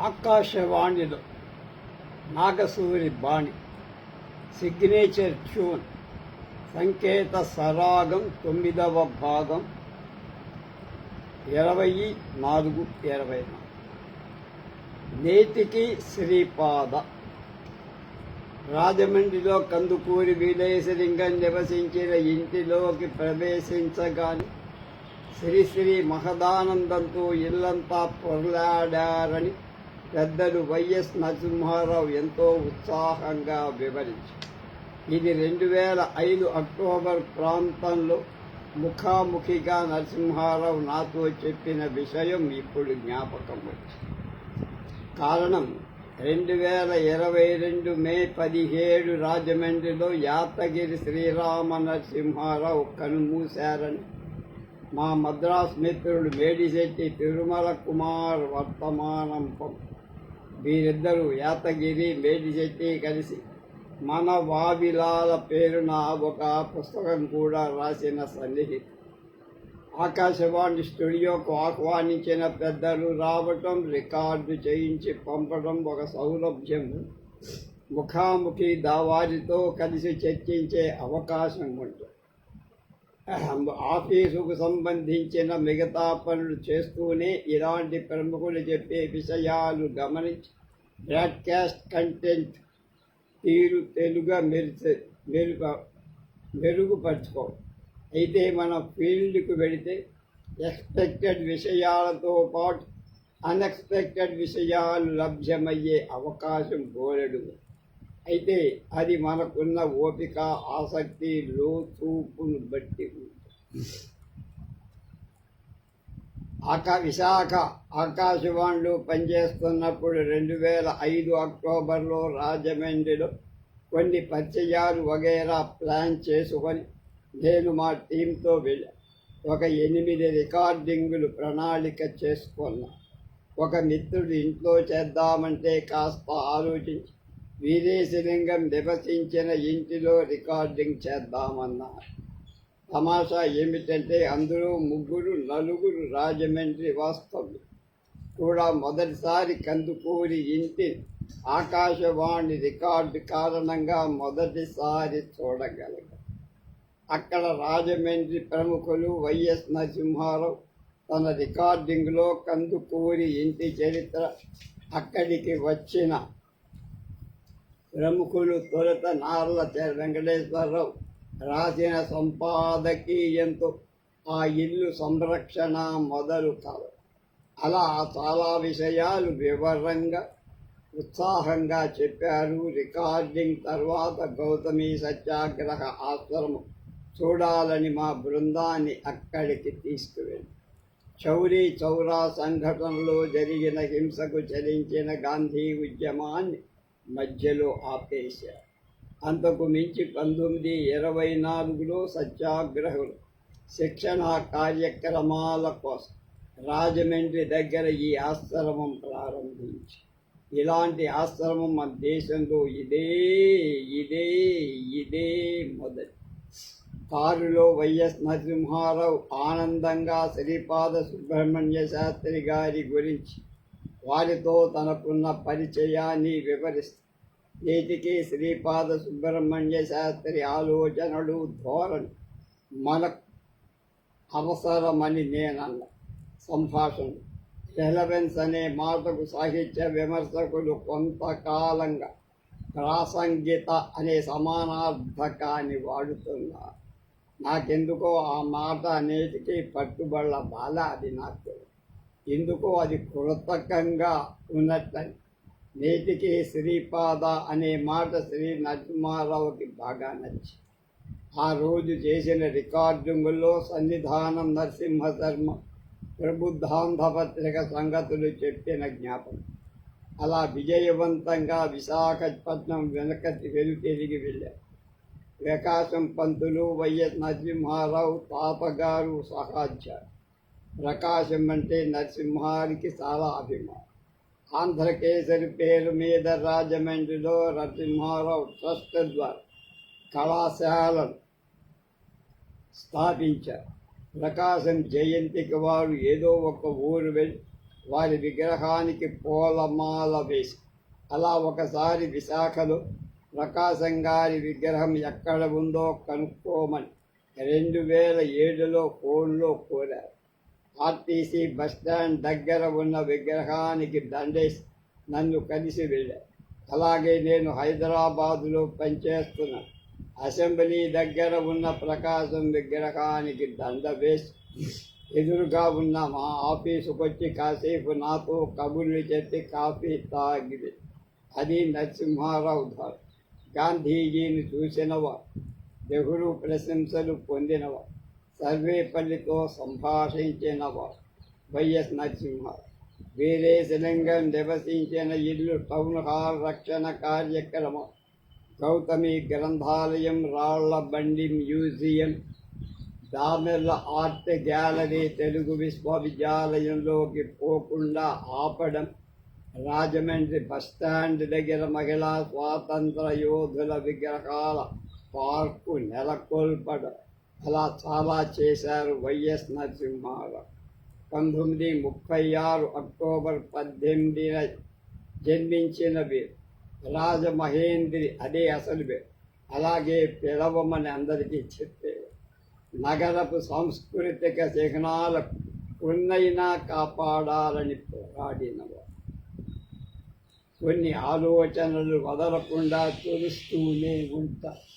ఆకాశవాణిలో నాగసూరి బాణి signature tune సంకేత సరాగం తొమ్మిదవ భాగం ఇరవై నాలుగు ఇరవై నాలుగు. నేతికి శ్రీపాద రాజమండ్రిలో కందుకూరి వీరేశలింగం నివసించిన ఇంటిలోకి ప్రవేశించగానే శ్రీ శ్రీ మహదానందంతో ఇల్లంతా పొరలాడారని పెద్దలు వైఎస్ నరసింహారావు ఎంతో ఉత్సాహంగా వివరించారు. ఇది రెండు వేల ఐదు అక్టోబర్ ప్రాంతంలో ముఖాముఖిగా నరసింహారావు నాతో చెప్పిన విషయం ఇప్పుడు జ్ఞాపకం వచ్చింది. కారణం రెండు వేల ఇరవై రెండు మే పదిహేడు రాజమండ్రిలో యాతగిరి శ్రీరామ నరసింహారావు కనుమూశారని మా మద్రాస్ మిత్రుడు మేడిశెట్టి తిరుమల కుమార్ వర్తమానం పం వీరిద్దరూ యాతగిరి మేడిశెట్టి కలిసి మన వావిలాల పేరున ఒక పుస్తకం కూడా రాసిన సన్నిహితం ఆకాశవాణి స్టూడియోకు ఆహ్వానించిన పెద్దలు రావటం రికార్డు చేయించి పంపడం ఒక సౌలభ్యం. ముఖాముఖి దావారితో కలిసి చర్చించే అవకాశం ఉంటుంది ఆఫీసుకు సంబంధించిన మిగతా పనులు చేస్తూనే ఇలాంటి ప్రముఖులు చెప్పే విషయాలు గమనించి బ్రాడ్కాస్ట్ కంటెంట్ తీరు తెలుగా మెరిసే మెరుగు మెరుగుపరుచుకో. అయితే మన ఫీల్డ్కు వెళితే ఎక్స్పెక్టెడ్ విషయాలతో పాటు అన్ఎక్స్పెక్టెడ్ విషయాలు లభ్యమయ్యే అవకాశం కోరడు అయితే అది మనకున్న ఓపిక ఆసక్తి లోతూపును బట్టి ఆకా విశాఖ ఆకాశవాణిలో పనిచేస్తున్నప్పుడు రెండు వేల ఐదు అక్టోబర్లో రాజమండ్రిలో కొన్ని పరిచయాలు వగైరా ప్లాన్ చేసుకొని నేను మా టీంతో వెళ్ళా. ఒక ఎనిమిది రికార్డింగులు ప్రణాళిక చేసుకున్నా. ఒక మిత్రుడు ఇంట్లో చేద్దామంటే కాస్త ఆలోచించి వీరేశలింగం నివసించిన ఇంటిలో రికార్డింగ్ చేద్దామన్నారు తమాషా ఏమిటంటే అందులో ముగ్గురు నలుగురు రాజమండ్రి వాస్తవ్యం కూడా మొదటిసారి కందుకూరి ఇంటి ఆకాశవాణి రికార్డు కారణంగా మొదటిసారి చూడగలిగారు అక్కడ రాజమండ్రి ప్రముఖులు వైఎస్ నరసింహారావు తన రికార్డింగ్లో కందుకూరి ఇంటి చరిత్ర అక్కడికి వచ్చిన ప్రముఖులు తొలుత నార్ల వెంకటేశ్వరరావు. రాసిన సంపాదకీయంతో ఆ ఇల్లు సంరక్షణ మొదలు కాదు. అలా చాలా విషయాలు వివరంగా ఉత్సాహంగా చెప్పారు. రికార్డింగ్ తర్వాత గౌతమి సత్యాగ్రహ ఆశ్రమం చూడాలని మా బృందాన్ని అక్కడికి తీసుకువెళ్ళి. చౌరీ చౌరా సంఘటనలో జరిగిన హింసకు చలించిన గాంధీ ఉద్యమాన్ని మధ్యలో ఆపేశారు. అంతకు మించి పంతొమ్మిది ఇరవై నాలుగులో సత్యాగ్రహులు శిక్షణ కార్యక్రమాల కోసం రాజమండ్రి దగ్గర ఈ ఆశ్రమం ప్రారంభించి ఇలాంటి ఆశ్రమం మన దేశంలో ఇదే ఇదే ఇదే మొదటి. కారులో వైఎస్ నరసింహారావు ఆనందంగా శ్రీపాద సుబ్రహ్మణ్య శాస్త్రి గారి గురించి వారితో తనకున్న పరిచయాన్ని వివరిస్తూ నేటికి శ్రీపాద సుబ్రహ్మణ్య శాస్త్రి ఆలోచనలు ధోరణి. మనకు అవసరమని నేనన్న సంభాషణ. రెలవెన్స్ అనే మాటకు సాహిత్య విమర్శకులు కొంతకాలంగా ప్రాసంగిత అనే సమానార్థకాన్ని వాడుతున్నారు. నాకెందుకో ఆ మాట నేటికి పట్టుబళ్ళ బాల అది నాకు. ఎందుకు అది కృతకంగా ఉన్నట్లని నేటికి శ్రీపాద అనే మాట శ్రీ నరసింహారావుకి బాగా నచ్చి. ఆ రోజు చేసిన రికార్డింగుల్లో సన్నిధానం నరసింహ శర్మ ప్రబుద్ధాంధపత్రిక సంగతులు చెప్పిన జ్ఞాపకం. అలా విజయవంతంగా విశాఖపట్నం వెనకటి వెలు తిరిగి వెళ్ళారు ప్రకాశం పంతులు వైఎస్ నరసింహారావు తాపగారు సహాధ్యారు ప్రకాశం అంటే నరసింహానికి చాలా అభిమానం. ఆంధ్రకేసరి పేరు మీద రాజమండ్రిలో నరసింహారావు ట్రస్ట్ ద్వారా కళాశాలను స్థాపించారు. ప్రకాశం జయంతికి వారు ఏదో ఒక ఊరు వెళ్ళి వారి విగ్రహానికి పూలమాల వేసి అలా ఒకసారి విశాఖలో ప్రకాశం గారి విగ్రహం ఎక్కడ ఉందో కనుక్కోమని రెండు వేల ఏడులో ఫోన్లో కోరారు. ఆర్టీసీ బస్టాండ్ దగ్గర ఉన్న విగ్రహానికి దండేసి నన్ను కలిసి వెళ్ళారు అలాగే నేను హైదరాబాదులో పనిచేస్తున్నా. అసెంబ్లీ దగ్గర ఉన్న ప్రకాశం విగ్రహానికి దండ వేసి ఎదురుగా ఉన్న మా ఆఫీసుకు వచ్చి కాసేపు నాతో కబుర్లు చెప్పి కాఫీ తాగింది అది నరసింహారావు గారు గాంధీజీని చూసినవారు బహుళ ప్రశంసలు పొందినవారు సర్వేపల్లితో సంభాషించిన వైఎస్ నరసింహ వేరే శిలింగం నివసించిన ఇల్లు టౌన్ హాల్ రక్షణ కార్యక్రమం గౌతమి గ్రంథాలయం Rallabandi museum Damerla art gallery Telugu విశ్వవిద్యాలయంలోకి పోకుండా ఆపడం రాజమండ్రి బస్టాండ్ దగ్గర మహిళా స్వాతంత్ర యోధుల విగ్రహాల పార్కు నెలకొల్పడం. అలా చాలా చేశారు వైఎస్ నరసింహారావు. పంతొమ్మిది ముప్పై ఆరు అక్టోబర్ పద్దెనిమిదిన జన్మించిన వీరు. రాజమహేంద్రి అదే అసలు పేరు అలాగే పిలవమని అందరికీ చెప్పేవారు. నగరపు సాంస్కృతిక చిహ్నాలకు ఉన్నైనా కాపాడాలని పోరాడినవారు. కొన్ని ఆలోచనలు వదలకుండా చూస్తూనే ఉంటారు.